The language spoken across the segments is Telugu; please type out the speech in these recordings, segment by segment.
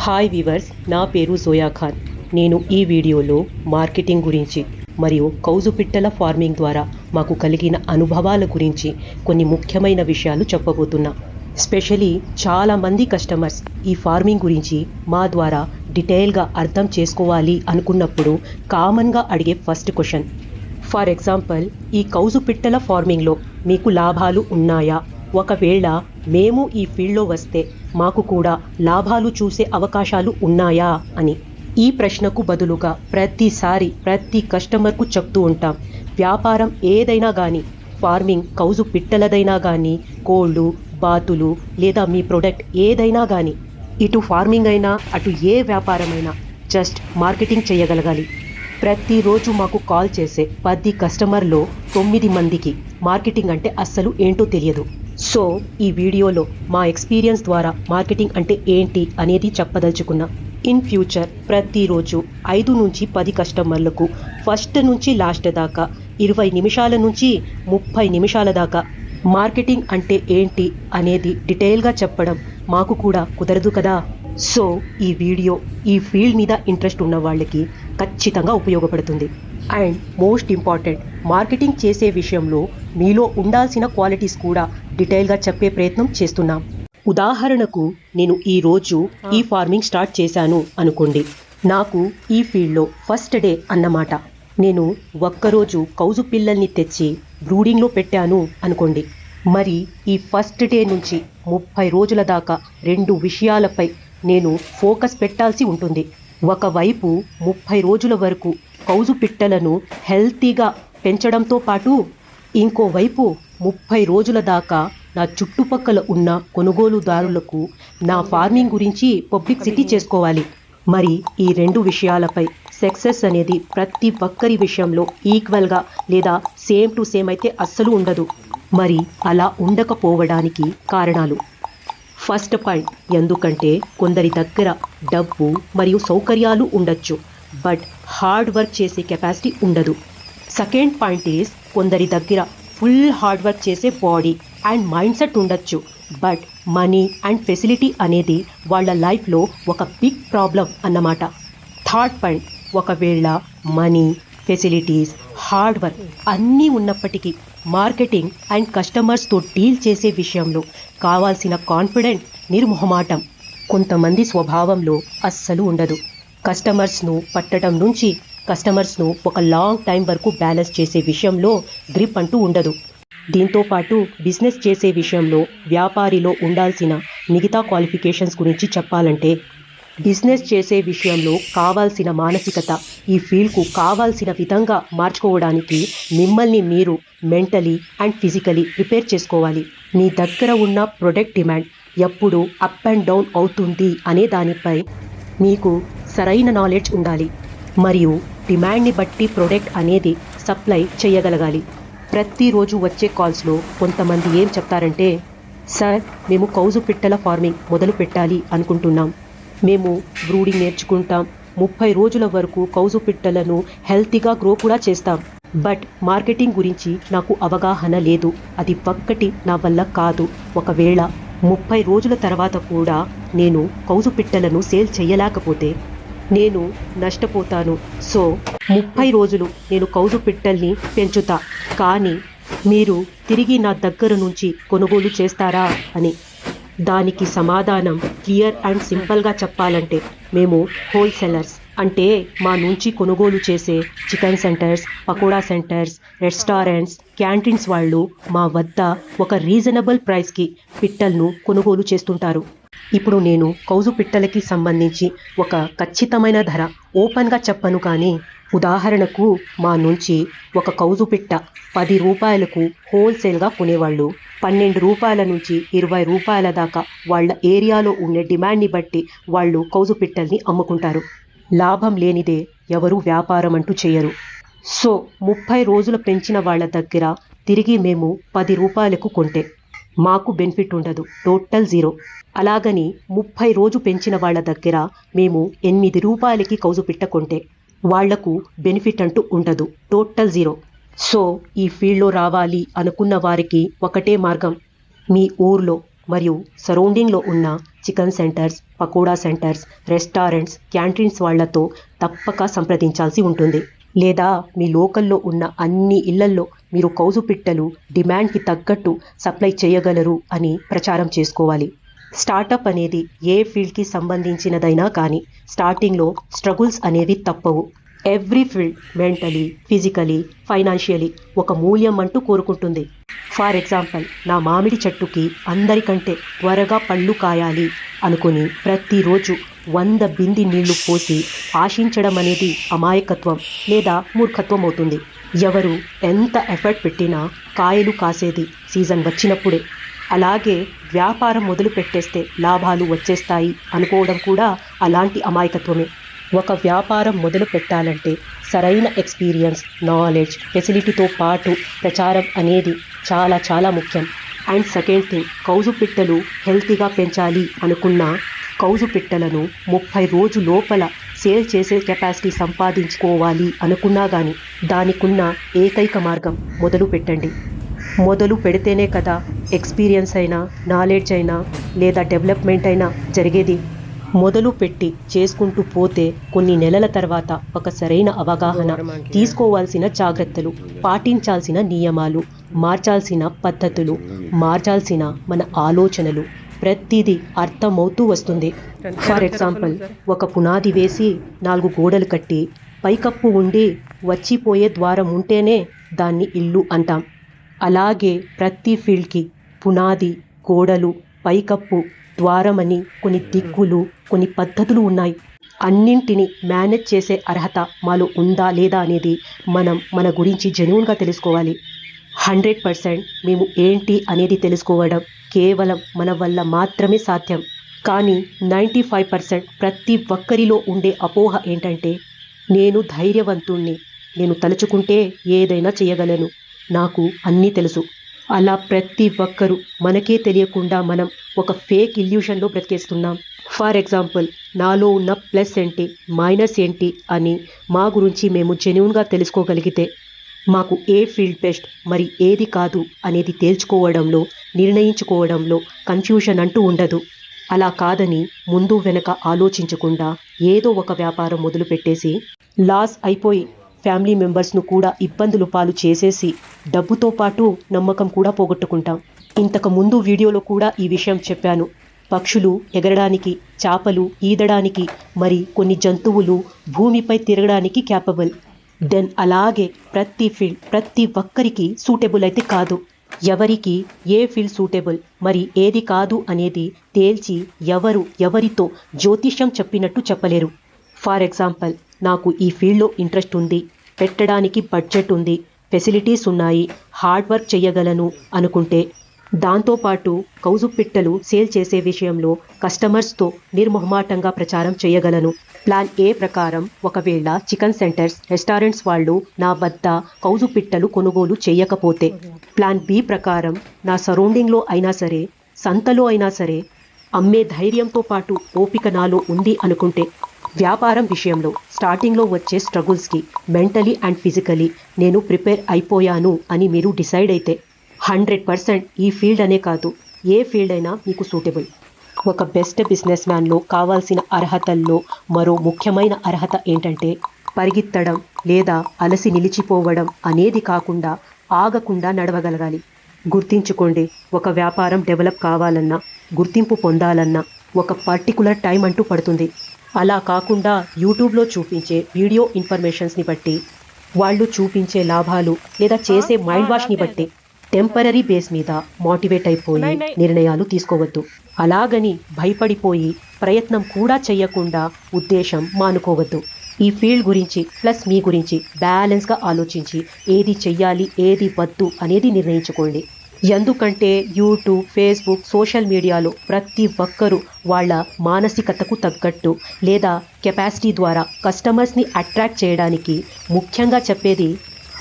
హాయ్ వీవర్స్ నా పేరు జోయా ఖాన్. నేను ఈ వీడియోలో మార్కెటింగ్ గురించి మరియు కౌజు పిట్టల ఫార్మింగ్ ద్వారా మాకు కలిగిన అనుభవాల గురించి కొన్ని ముఖ్యమైన విషయాలు చెప్పబోతున్నా. స్పెషలీ చాలామంది కస్టమర్స్ ఈ ఫార్మింగ్ గురించి మా ద్వారా డీటెయిల్గా అర్థం చేసుకోవాలి అనుకున్నప్పుడు కామన్గా అడిగే ఫస్ట్ క్వశ్చన్. ఫర్ ఎగ్జాంపుల్ ఈ కౌజు పిట్టల ఫార్మింగ్లో మీకు లాభాలు ఉన్నాయా? ఒకవేళ మేము ఈ ఫీల్డ్లో వస్తే మాకు కూడా లాభాలు చూసే అవకాశాలు ఉన్నాయా అని. ఈ ప్రశ్నకు బదులుగా ప్రతిసారి ప్రతి కస్టమర్కు చెప్తూ ఉంటాం. వ్యాపారం ఏదైనా కానీ ఫార్మింగ్ కౌజు పిట్టలదైనా కానీ కోళ్ళు బాతులు లేదా మీ ప్రొడక్ట్ ఏదైనా కానీ ఇటు ఫార్మింగ్ అయినా అటు ఏ వ్యాపారమైనా జస్ట్ మార్కెటింగ్ చేయగలగాలి. ప్రతిరోజు మాకు కాల్ చేసే పది కస్టమర్లో తొమ్మిది మందికి మార్కెటింగ్ అంటే అస్సలు ఏంటో తెలియదు. సో ఈ వీడియోలో మా ఎక్స్పీరియన్స్ ద్వారా మార్కెటింగ్ అంటే ఏంటి అనేది చెప్పదలుచుకున్నా. ఇన్ ఫ్యూచర్ ప్రతిరోజు ఐదు నుంచి పది కస్టమర్లకు ఫస్ట్ నుంచి లాస్ట్ దాకా ఇరవై నిమిషాల నుంచి ముప్పై నిమిషాల దాకా మార్కెటింగ్ అంటే ఏంటి అనేది డీటెయిల్గా చెప్పడం మాకు కూడా కుదరదు కదా. సో ఈ వీడియో ఈ ఫీల్డ్ మీద ఇంట్రెస్ట్ ఉన్న వాళ్ళకి ఖచ్చితంగా ఉపయోగపడుతుంది. అండ్ మోస్ట్ ఇంపార్టెంట్ మార్కెటింగ్ చేసే విషయంలో మీలో ఉండాల్సిన క్వాలిటీస్ కూడా డీటెయిల్గా చెప్పే ప్రయత్నం చేస్తున్నాం. ఉదాహరణకు నేను ఈ రోజు ఈ ఫార్మింగ్ స్టార్ట్ చేశాను అనుకోండి. నాకు ఈ ఫీల్డ్లో ఫస్ట్ డే అన్నమాట. నేను ఒక్కరోజు కౌజు పిల్లల్ని తెచ్చి బ్రూడింగ్లో పెట్టాను అనుకోండి. మరి ఈ ఫస్ట్ డే నుంచి ముప్పై రోజుల దాకా రెండు విషయాలపై నేను ఫోకస్ పెట్టాల్సి ఉంటుంది. ఒకవైపు ముప్పై రోజుల వరకు కౌజు పిట్టలను హెల్తీగా పెంచడంతో పాటు ఇంకోవైపు ముప్పై రోజుల దాకా నా చుట్టుపక్కల ఉన్న కొనుగోలుదారులకు నా ఫార్మింగ్ గురించి పబ్లిసిటీ చేసుకోవాలి. మరి ఈ రెండు విషయాలపై సక్సెస్ అనేది ప్రతి ఒక్కరి విషయంలో ఈక్వల్గా లేదా సేమ్ టు సేమ్ అయితే అస్సలు ఉండదు. మరి అలా ఉండకపోవడానికి కారణాలు? ఫస్ట్ పాయింట్ ఎందుకంటే కొందరి దగ్గర డబ్బు మరియు సౌకర్యాలు ఉండొచ్చు బట్ హార్డ్ వర్క్ చేసే కెపాసిటీ ఉండదు. సెకండ్ పాయింట్ ఈస్ కొందరి దగ్గర ఫుల్ హార్డ్ వర్క్ చేసే బాడీ అండ్ మైండ్ సెట్ ఉండొచ్చు బట్ మనీ అండ్ ఫెసిలిటీ అనేది వాళ్ళ లైఫ్లో ఒక బిగ్ ప్రాబ్లం అన్నమాట. Third point. ఒకవేళ మనీ ఫెసిలిటీస్ హార్డ్ వర్క్ అన్నీ ఉన్నప్పటికీ మార్కెటింగ్ అండ్ కస్టమర్స్తో డీల్ చేసే విషయంలో కావాల్సిన కాన్ఫిడెంట్ నిర్మొహమాటం కొంతమంది స్వభావంలో అస్సలు ఉండదు. కస్టమర్స్ను పట్టడం నుంచి కస్టమర్స్ను ఒక లాంగ్ టైం వరకు బ్యాలెన్స్ చేసే విషయంలో గ్రిప్ అంటూ ఉండదు. దీంతో పాటు బిజినెస్ చేసే విషయంలో వ్యాపారిలో ఉండాల్సిన మిగతా క్వాలిఫికేషన్స్ గురించి చెప్పాలంటే బిజినెస్ చేసే విషయంలో కావాల్సిన మానసికత ఈ ఫీల్డ్కు కావాల్సిన విధంగా మార్చుకోవడానికి మిమ్మల్ని మీరు మెంటలీ అండ్ ఫిజికలీ ప్రిపేర్ చేసుకోవాలి. మీ దగ్గర ఉన్న ప్రొడక్ట్ డిమాండ్ ఎప్పుడు అప్ అండ్ డౌన్ అవుతుంది అనే దానిపై మీకు సరైన నాలెడ్జ్ ఉండాలి. మరియు డిమాండ్ని బట్టి ప్రొడక్ట్ అనేది సప్లై చేయగలగాలి. ప్రతిరోజు వచ్చే కాల్స్లో కొంతమంది ఏం చెప్తారంటే సార్ మేము కౌజు పిట్టల ఫార్మింగ్ మొదలు పెట్టాలి అనుకుంటున్నాం. మేము బ్రూడింగ్ నేర్చుకుంటాం. ముప్పై రోజుల వరకు కౌజు పిట్టలను హెల్తీగా గ్రో కూడా చేస్తాం. బట్ మార్కెటింగ్ గురించి నాకు అవగాహన లేదు. అది ఒక్కటి నా వల్ల కాదు. ఒకవేళ ముప్పై రోజుల తర్వాత కూడా నేను కౌజు పిట్టలను సేల్ చేయలేకపోతే నేను నష్టపోతాను. సో ముప్పై రోజులు నేను కౌజు పిట్టల్ని పెంచుతా. కానీ మీరు తిరిగి నా దగ్గర నుంచి కొనుగోలు చేస్తారా? అని దానికి సమాధానం క్లియర్ అండ్ సింపుల్గా చెప్పాలంటే మేము హోల్సేలర్స్. అంటే మా నుంచి కొనుగోలు చేసే chicken centres pakoda centres restaurants canteens వాళ్ళు మా వద్ద ఒక రీజనబుల్ ప్రైస్కి పిట్టలను కొనుగోలు చేస్తుంటారు. ఇప్పుడు నేను కౌజు పిట్టలకి సంబంధించి ఒక ఖచ్చితమైన ధర. ఓపెన్గా చెప్పను కానీ ఉదాహరణకు మా నుంచి ఒక కౌజు పిట్ట పది రూపాయలకు హోల్సేల్గా కొనేవాళ్ళు. పన్నెండు రూపాయల నుంచి ఇరవై రూపాయల దాకా వాళ్ళ ఏరియాలో ఉండే డిమాండ్ని బట్టి వాళ్ళు కౌజు పిట్టల్ని అమ్ముకుంటారు. లాభం లేనిదే ఎవరూ వ్యాపారం అంటూ చేయరు. సో ముప్పై రోజులు పెంచిన వాళ్ళ దగ్గర తిరిగి మేము పది రూపాయలకు కొంటే మాకు బెనిఫిట్ ఉండదు. Total zero. అలాగని ముప్పై రోజు పెంచిన వాళ్ళ దగ్గర మేము ఎనిమిది రూపాయలకి కౌజు పెట్టకుంటే వాళ్ళకు బెనిఫిట్ అంటూ ఉండదు. Total zero. సో ఈ ఫీల్డ్లో రావాలి అనుకున్న వారికి ఒకటే మార్గం. మీ ఊర్లో మరియు సరౌండింగ్లో ఉన్న chicken centres pakoda centres restaurants canteens వాళ్ళతో తప్పక సంప్రదించాల్సి ఉంటుంది. లేదా మీ లోకల్లో ఉన్న అన్ని ఇళ్ళల్లో మీరు కౌజు పిట్టలు డిమాండ్కి తగ్గట్టు సప్లై చేయగలరు అని ప్రచారం చేసుకోవాలి. స్టార్టప్ అనేది ఏ ఫీల్డ్కి సంబంధించినదైనా కానీ స్టార్టింగ్లో స్ట్రగుల్స్ అనేవి తప్పవు. Every field mentally physically financially ఒక మూల్యం అంటూ కోరుకుంటుంది. ఫర్ ఎగ్జాంపుల్ నా మామిడి చెట్టుకి అందరికంటే త్వరగా పళ్ళు కాయాలి అనుకుని ప్రతిరోజు వంద బింది నీళ్ళు పోసి ఆశించడం అనేది అమాయకత్వం లేదా మూర్ఖత్వం అవుతుంది. ఎవరు ఎంత ఎఫర్ట్ పెట్టినా కాయలు కాసేది సీజన్ వచ్చినప్పుడే. అలాగే వ్యాపారం మొదలు పెట్టేస్తే లాభాలు వచ్చేస్తాయి అనుకోవడం కూడా అలాంటి అమాయకత్వమే. ఒక వ్యాపారం మొదలు పెట్టాలంటే సరైన ఎక్స్పీరియన్స్ నాలెడ్జ్ ఫెసిలిటీతో పాటు ప్రచారం అనేది చాలా చాలా ముఖ్యం. అండ్ సెకండ్ థింగ్ కౌజు పిట్టలు హెల్తీగా పెంచాలి అనుకున్న కౌజు పిట్టలను ముప్పై రోజు లోపల సేల్ చేసే కెపాసిటీ సంపాదించుకోవాలి అనుకున్నా కానీ దానికున్న ఏకైక మార్గం మొదలు పెట్టండి. మొదలు పెడితేనే కదా ఎక్స్పీరియన్స్ అయినా నాలెడ్జ్ అయినా లేదా డెవలప్మెంట్ అయినా జరిగేది. మొదలు పెట్టి చేసుకుంటూ పోతే కొన్ని నెలల తర్వాత ఒక సరైన అవగాహన తీసుకోవాల్సిన జాగ్రత్తలు పాటించాల్సిన నియమాలు మార్చాల్సిన పద్ధతులు మార్చాల్సిన మన ఆలోచనలు ప్రతిదీ అర్థమవుతూ వస్తుంది. ఫర్ ఎగ్జాంపుల్ ఒక పునాది వేసి నాలుగు గోడలు కట్టి పైకప్పు ఉండి వచ్చిపోయే ద్వారం ఉంటేనే దాన్ని ఇల్లు అంటాం. అలాగే ప్రతి ఫీల్డ్కి పునాది గోడలు పైకప్పు ద్వారమని కొన్ని దిక్కులు కొన్ని పద్ధతులు ఉన్నాయి. అన్నింటిని మేనేజ్ చేసే అర్హత మాలో ఉందా లేదా అనేది మనం మన గురించి జెన్యున్గా తెలుసుకోవాలి. హండ్రెడ్ పర్సెంట్ మేము ఏంటి అనేది తెలుసుకోవడం కేవలం మన వల్ల మాత్రమే సాధ్యం. కానీ నైంటీ ఫైవ్ పర్సెంట్ ప్రతి ఒక్కరిలో ఉండే అపోహ ఏంటంటే నేను ధైర్యవంతుణ్ణి నేను తలుచుకుంటే ఏదైనా చేయగలను. నాకు అన్నీ తెలుసు. అలా ప్రతి ఒక్కరూ మనకే తెలియకుండా మనం ఒక ఫేక్ ఇల్యూషన్లో బ్రతికేస్తున్నాం. ఫర్ ఎగ్జాంపుల్ నాలో ఉన్న ప్లస్ ఏంటి మైనస్ ఏంటి అని మా గురించి మేము జెన్యున్గా తెలుసుకోగలిగితే మాకు ఏ ఫీల్డ్ బెస్ట్ మరి ఏది కాదు అనేది తేల్చుకోవడంలో నిర్ణయించుకోవడంలో కన్ఫ్యూషన్ అంటూ ఉండదు. అలా కాదని ముందు వెనక ఆలోచించకుండా ఏదో ఒక వ్యాపారం మొదలుపెట్టేసి లాస్ అయిపోయి ఫ్యామిలీ మెంబర్స్ను కూడా ఇబ్బందులు పాలు చేసేసి డబ్బుతో పాటు నమ్మకం కూడా పోగొట్టుకుంటాం. ఇంతకు ముందు వీడియోలో కూడా ఈ విషయం చెప్పాను. పక్షులు ఎగరడానికి చేపలు ఈదడానికి మరి కొన్ని జంతువులు భూమిపై తిరగడానికి క్యాపబుల్ దెన్ అలాగే ప్రతి ఫీల్డ్ ప్రతి ఒక్కరికి సూటబుల్ అయితే కాదు. ఎవరికి ఏ ఫీల్డ్ సూటబుల్ మరి ఏది కాదు అనేది తేల్చి ఎవరు ఎవరితో జ్యోతిష్యం చెప్పినట్టు చెప్పలేరు. ఫార్ ఎగ్జాంపుల్ నాకు ఈ ఫీల్డ్లో ఇంట్రెస్ట్ ఉంది. పెట్టడానికి బడ్జెట్ ఉంది. ఫెసిలిటీస్ ఉన్నాయి. హార్డ్ వర్క్ చేయగలను అనుకుంటే. దాంతోపాటు కౌజు పిట్టలు సేల్ చేసే విషయంలో కస్టమర్స్తో నిర్మొహమాటంగా ప్రచారం చేయగలను. ప్లాన్ ఏ ప్రకారం ఒకవేళ చికెన్ సెంటర్స్ రెస్టారెంట్స్ వాళ్ళు నా వద్ద కౌజు పిట్టలు కొనుగోలు చేయకపోతే. ప్లాన్ బి ప్రకారం నా సరౌండింగ్లో అయినా సరే సంతలో అయినా సరే అమ్మే ధైర్యంతో పాటు ఓపిక నాలో ఉంది అనుకుంటే. వ్యాపారం విషయంలో స్టార్టింగ్లో వచ్చే స్ట్రగుల్స్కి మెంటలీ అండ్ ఫిజికలీ నేను ప్రిపేర్ అయిపోయాను అని మీరు డిసైడ్ అయితే హండ్రెడ్ పర్సెంట్ ఈ ఫీల్డ్ అనే కాదు ఏ ఫీల్డ్ అయినా మీకు సూటబుల్. ఒక బెస్ట్ బిజినెస్ మ్యాన్లో కావాల్సిన అర్హతల్లో మరో ముఖ్యమైన అర్హత ఏంటంటే పరిగెత్తడం లేదా అలసి నిలిచిపోవడం అనేది కాకుండా ఆగకుండా నడవగలగాలి. గుర్తించుకోండి ఒక వ్యాపారం డెవలప్ కావాలన్నా గుర్తింపు పొందాలన్నా ఒక పర్టికులర్ టైం అంటూ పడుతుంది. అలా కాకుండా యూట్యూబ్లో చూపించే వీడియో ఇన్ఫర్మేషన్స్ని బట్టి వాళ్ళు చూపించే లాభాలు లేదా చేసే మైండ్ వాష్ని బట్టి టెంపరీ బేస్ మీద మోటివేట్ అయిపోయి నిర్ణయాలు తీసుకోవద్దు. అలాగని భయపడిపోయి ప్రయత్నం కూడా చేయకుండా ఉద్దేశం మానుకోవద్దు. ఈ ఫీల్డ్ గురించి ప్లస్ మీ గురించి బ్యాలెన్స్గా ఆలోచించి ఏది చెయ్యాలి ఏది వద్దు అనేది నిర్ణయించుకోండి. ఎందుకంటే యూట్యూబ్ ఫేస్బుక్ సోషల్ మీడియాలో ప్రతి ఒక్కరూ వాళ్ళ మానసికతకు తగ్గట్టు లేదా కెపాసిటీ ద్వారా కస్టమర్స్ని అట్రాక్ట్ చేయడానికి ముఖ్యంగా చెప్పేది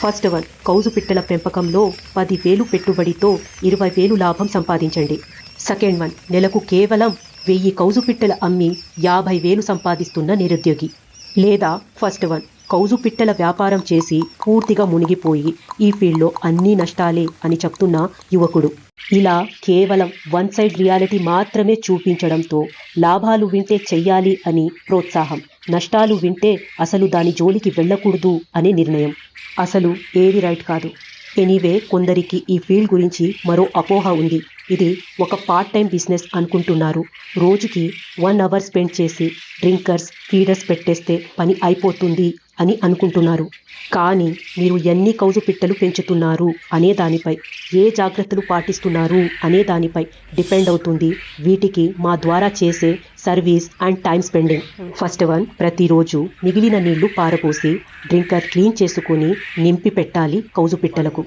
ఫస్ట్ వన్ కౌజు పిట్టల పెంపకంలో పదివేలు పెట్టుబడితో ఇరవై వేలు లాభం సంపాదించండి. సెకండ్ వన్ నెలకు కేవలం వెయ్యి కౌజు పిట్టల అమ్మి యాభై వేలు సంపాదిస్తున్న నిరుద్యోగి. లేదా ఫస్ట్ వన్ కౌజు పిట్టల వ్యాపారం చేసి పూర్తిగా మునిగిపోయి ఈ ఫీల్డ్లో అన్నీ నష్టాలే అని చెప్తున్న యువకుడు. ఇలా కేవలం వన్ సైడ్ రియాలిటీ మాత్రమే చూపించడంతో లాభాలు వింటే చెయ్యాలి అని ప్రోత్సాహం నష్టాలు వింటే అసలు దాని జోలికి వెళ్ళకూడదు అనే నిర్ణయం. అసలు ఏది రైట్ కాదు. ఎనీవే కొందరికి ఈ ఫీల్డ్ గురించి మరో అపోహ ఉంది. ఇది ఒక పార్ట్ టైం బిజినెస్ అనుకుంటున్నారు. రోజుకి వన్ అవర్ స్పెండ్ చేసి డ్రింకర్స్ ఫీడర్స్ పెట్టేస్తే పని అయిపోతుంది అని అనుకుంటున్నారు. కానీ మీరు ఎన్ని కౌజు పిట్టలు పెంచుతున్నారు అనే దానిపై ఏ జాగ్రత్తలు పాటిస్తున్నారు అనే దానిపై డిపెండ్ అవుతుంది. వీటికి మా ద్వారా చేసే service and time spending. First one ప్రతిరోజు మిగిలిన నీళ్ళు పారపోసి డ్రింకర్ క్లీన్ చేసుకుని నింపి పెట్టాలి కౌజు పిట్టలకు.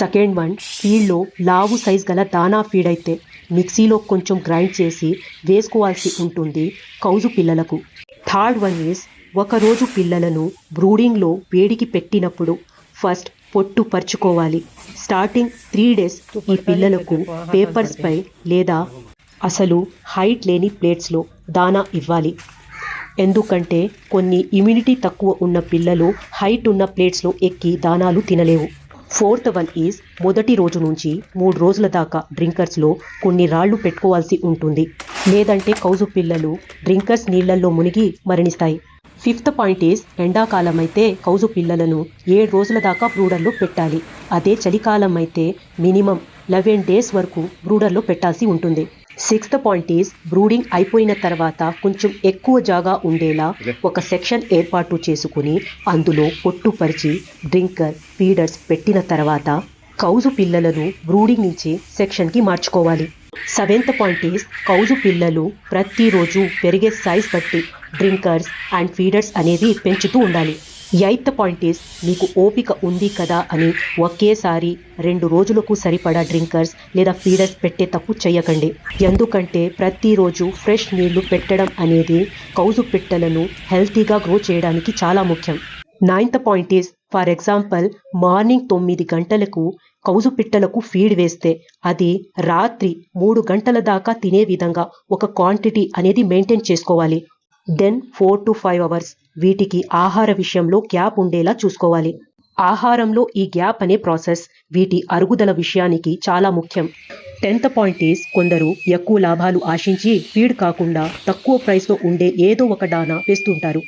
సెకండ్ వన్ ఫీల్డ్లో లావు సైజ్ గల దానా ఫీడ్ అయితే మిక్సీలో కొంచెం గ్రైండ్ చేసి వేసుకోవాల్సి ఉంటుంది కౌజు పిల్లలకు. థర్డ్ వన్ ఈజ్ ఒకరోజు పిల్లలను బ్రూడింగ్లో వేడికి పెట్టినప్పుడు ఫస్ట్ పొట్టు పరుచుకోవాలి. స్టార్టింగ్ త్రీ డేస్ ఈ పిల్లలకు పేపర్స్పై లేదా అసలు హైట్ లేని ప్లేట్స్లో దానా ఇవ్వాలి. ఎందుకంటే కొన్ని ఇమ్యూనిటీ తక్కువ ఉన్న పిల్లలు హైట్ ఉన్న ప్లేట్స్లో ఎక్కి దానాలు తినలేవు. ఫోర్త్ వన్ ఈజ్ మొదటి రోజు నుంచి మూడు రోజుల దాకా డ్రింకర్స్లో కొన్ని రాళ్ళు పెట్టుకోవాల్సి ఉంటుంది. లేదంటే కౌజు పిల్లలు డ్రింకర్స్ నీళ్ళల్లో మునిగి మరణిస్తాయి. ఫిఫ్త్ పాయింట్ ఈస్ ఎండాకాలం అయితే కౌజు పిల్లలను ఏడు రోజుల దాకా బ్రూడర్లో పెట్టాలి. అదే చలికాలం అయితే మినిమం లెవెన్ డేస్ వరకు బ్రూడర్లో పెట్టాల్సి ఉంటుంది. సిక్స్త్ పాయింట్ ఈజ్ బ్రూడింగ్ అయిపోయిన తర్వాత కొంచెం ఎక్కువ జాగా ఉండేలా ఒక సెక్షన్ ఏర్పాటు చేసుకుని అందులో పొట్టుపరిచి డ్రింకర్ ఫీడర్స్ పెట్టిన తర్వాత కౌజు పిల్లలను బ్రూడింగ్ నుంచి సెక్షన్కి మార్చుకోవాలి. సెవెంత్ పాయింట్ ఈజ్ కౌజు పిల్లలు ప్రతిరోజు పెరిగే సైజ్ బట్టి డ్రింకర్స్ అండ్ ఫీడర్స్ అనేది పెంచుతూ ఉండాలి. ఎయిత్ పాయింట్ ఈజ్ మీకు ఓపిక ఉంది కదా అని ఒకేసారి రెండు రోజులకు సరిపడా డ్రింకర్స్ లేదా ఫీడర్స్ పెట్టే తప్పు చేయకండి. ఎందుకంటే ప్రతిరోజు ఫ్రెష్ నీళ్ళు పెట్టడం అనేది కౌజు పిట్టలను హెల్తీగా గ్రో చేయడానికి చాలా ముఖ్యం. Ninth point is for example morning తొమ్మిది గంటలకు కౌజు పిట్టలకు ఫీడ్ వేస్తే అది రాత్రి మూడు గంటల దాకా తినే విధంగా ఒక క్వాంటిటీ అనేది మెయింటైన్ చేసుకోవాలి. Then four to five hours వీటికి ఆహార విషయంలో గ్యాప్ ఉండేలా చూసుకోవాలి. ఆహారంలో ఈ గ్యాప్ అనే ప్రాసెస్ వీటి అరుగుదల విషయానికి చాలా ముఖ్యం. టెన్త్ పాయింట్ ఈస్ కొందరు ఎక్కువ లాభాలు ఆశించి ఫీడ్ కాకుండా తక్కువ ప్రైస్లో ఉండే ఏదో ఒక దానా వేస్తుంటారు.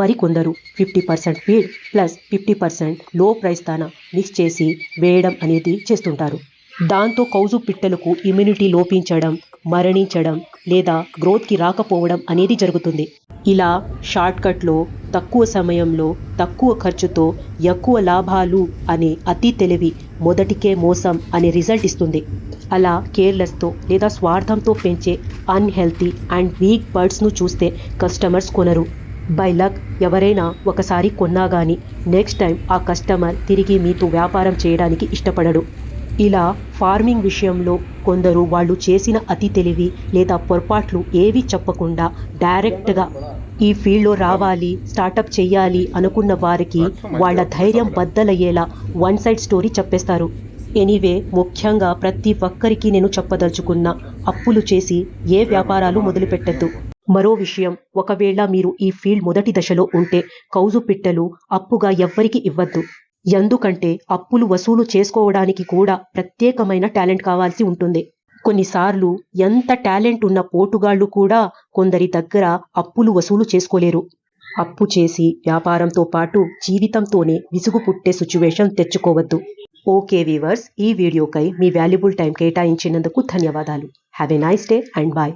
మరికొందరు fifty percent feed plus fifty పర్సెంట్లో ప్రైస్ దానా మిక్స్ చేసి వేయడం అనేది చేస్తుంటారు. దాంతో కౌజు పిట్టలకు ఇమ్యూనిటీ లోపించడం మరణించడం లేదా గ్రోత్కి రాకపోవడం అనేది జరుగుతుంది. ఇలా షార్ట్కట్లో తక్కువ సమయంలో తక్కువ ఖర్చుతో ఎక్కువ లాభాలు అనే అతి తెలివి మొదటికే మోసం అనే రిజల్ట్ ఇస్తుంది. అలా కేర్లెస్తో లేదా స్వార్థంతో పెంచే అన్హెల్తీ అండ్ వీక్ బర్డ్స్ను చూస్తే కస్టమర్స్ కొనరు. బై లక్ ఎవరైనా ఒకసారి కొన్నా కానీ నెక్స్ట్ టైం ఆ కస్టమర్ తిరిగి మీతో వ్యాపారం చేయడానికి ఇష్టపడడు. ఇలా ఫార్మింగ్ విషయంలో కొందరు వాళ్ళు చేసిన అతి తెలివి లేదా పొరపాట్లు ఏవి చెప్పకుండా డైరెక్ట్గా ఈ ఫీల్డ్లో రావాలి స్టార్టప్ చేయాలి అనుకున్న వారికి వాళ్ళ ధైర్యం బద్దలయ్యేలా వన్ సైడ్ స్టోరీ చెప్పేస్తారు. ఎనీవే ముఖ్యంగా ప్రతి ఒక్కరికి నేను చెప్పదలుచుకున్న అప్పులు చేసి ఏ వ్యాపారాలు మొదలుపెట్టద్దు. మరో విషయం ఒకవేళ మీరు ఈ ఫీల్డ్ మొదటి దశలో ఉంటే కౌజు పిట్టలు అప్పుగా ఎవ్వరికి ఇవ్వద్దు. ఎందుకంటే అప్పులు వసూలు చేసుకోవడానికి కూడా ప్రత్యేకమైన టాలెంట్ కావాల్సి ఉంటుంది. కొన్నిసార్లు ఎంత టాలెంట్ ఉన్న పోటుగాళ్ళు కూడా కొందరి దగ్గర అప్పులు వసూలు చేసుకోలేరు. అప్పు చేసి వ్యాపారంతో పాటు జీవితంతోనే విసుగు పుట్టే సిచ్యువేషన్ తెచ్చుకోవద్దు. ఓకే వీవర్స్ ఈ వీడియోకై మీ వాల్యుబుల్ టైం కేటాయించినందుకు ధన్యవాదాలు. Have a nice day and bye.